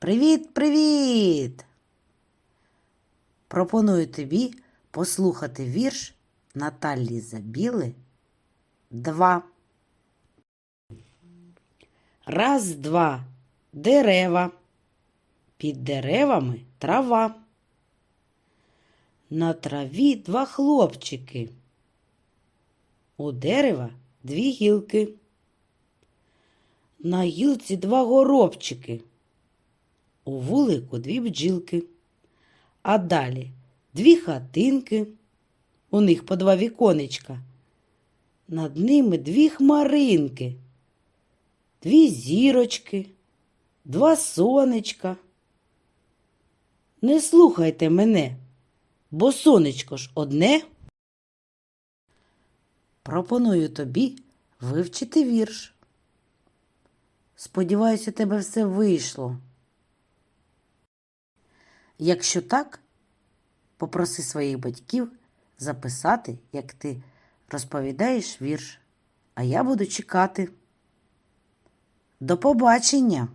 Привіт, привіт! Пропоную тобі послухати вірш Наталі Забіли. Два. Раз, два. Дерева. Під деревами трава. На траві два хлопчики. У дерева дві гілки. На гілці два горобчики. У вулику дві бджілки. А далі дві хатинки. У них по два віконечка. Над ними дві хмаринки, дві зірочки, два сонечка. Не слухайте мене, бо сонечко ж одне. Пропоную тобі вивчити вірш. Сподіваюся, у тебе все вийшло. Якщо так, попроси своїх батьків записати, як ти розповідаєш вірш, а я буду чекати. До побачення!